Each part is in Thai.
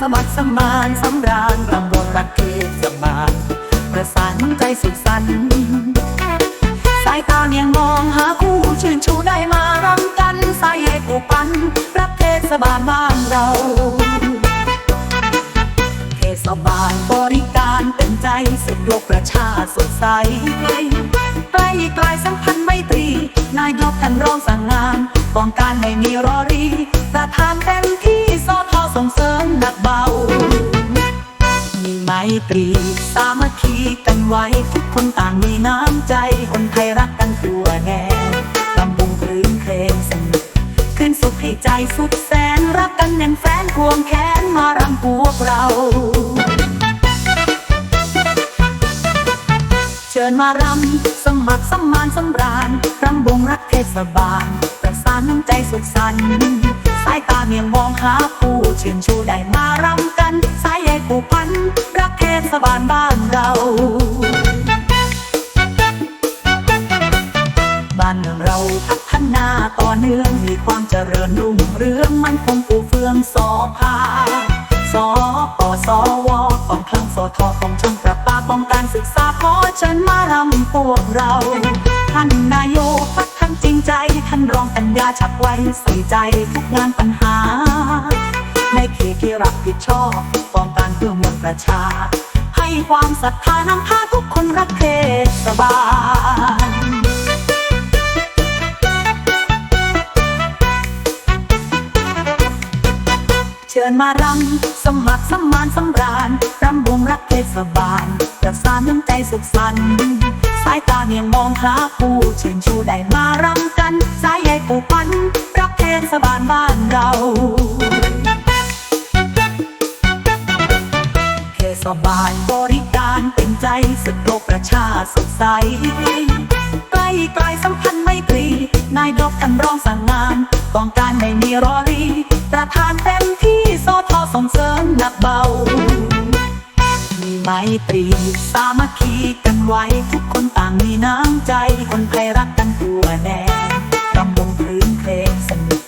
สมัครสมานสำราญตำบลรักเทศบาลประสานใจสุขสันต์สายตาเนียงมองหาคู่ชื่นชูได้มารำกันสายให้ผูกพันรักเทศบาลบ้านเราเทศบาลบริการเต็มใจสะดวกประชาสดใสใกล้ไกลสัมพันธ์ไมตรี นายกท่านรองสั่งงานป้องการไม่มีรอรีประธานเต็ม ตรี สามัคคีกันไว้ ทุกคนต่างมีน้ำใจ คนไทยรักกันทั่วแนวลำบุงครื้นเครงสนุกขึ้นสุขให้ใจสุดแสน รักกันแน่นแฟนควงแขนมารำพวกเรา เชิญมารำสมัครสมานสำราญรำบงรักเทศบาลประสานน้ำใจสุขสันต์สายตาเมียงมองหาผู้ชื่นชูได้มารำกัน สายใยผูกพัน สทอกองชนประปาป้องการศึกษาพอเชิญมารำพวกเรา ท่านนายกพักท่านจริงใจ ท่านรองปัญญาฉับไว้ใส่ใจทุกงานปัญหา ในเขตที่รับผิดชอบป้องกันเพื่อมวลประชา ให้ความศรัทธานำพาทุกคนรักเทศบาล ชิญมารำสมัครสมานสำราญรำวงรักเทศบาลประสานน้ำใจสุขสันต์สายตาเนียงมองหาผู้เชื่นชูได้มารำกัน สายใยผูกพัน รักเทศบาลบ้านเราเทศบาลบริการเต็มใจสุดโลกประชาสดใสใกล้ไกลสัมพันธ์ไม่ตรี นายดอกท่านรองสั่งงานต้องการไม่มีรอรีประธานเไมตรีสามัคคีกันไว้ ทุกคนต่างมีน้ำใจ คนไทยรักกันตัวแน่รำวงครื้นเพลงสนุก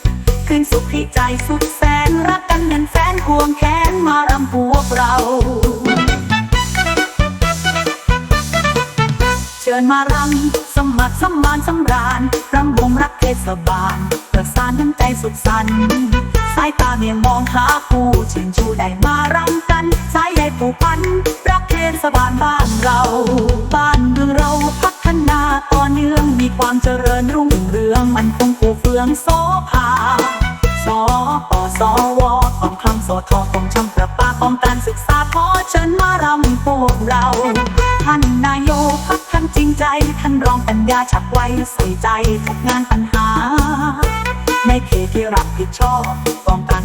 คืนสุขที่ใจสุดแสน รักกันเหมือนแฟนควงแขนมารำพวกเรา เชิญมารำสมัครสมานสำราญรำวงรักเทศบาล ประสานน้ำใจสุขสันต์ สายตาเมียงมองหาผู้ชื่นชูได้มารำกัน สายใยผูกพันรักเทศบาลบ้านเรา บ้านเมืองเราพัฒนาต่อเนื่องมีความเจริญรุ่งเรืองมันคงปูเฟืองโซภาสอปอสอวอของคลังสอทอของช่างประปาของการศึกษาขอเชิญมารำพวกเรา ท่านนายกพักท่านจริงใจ ท่านรองปัญญาฉับไวใส่ใจทุกงานปัญหาในเขตที่รับผิดชอบ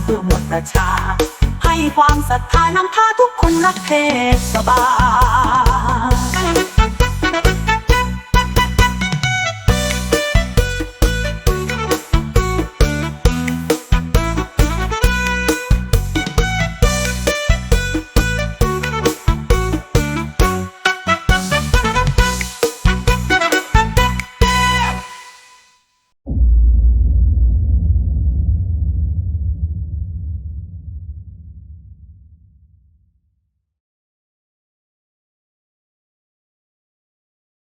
เพื่อหมวลประชา ให้ความศรัทธานำพาทุกคนรักเทศบาล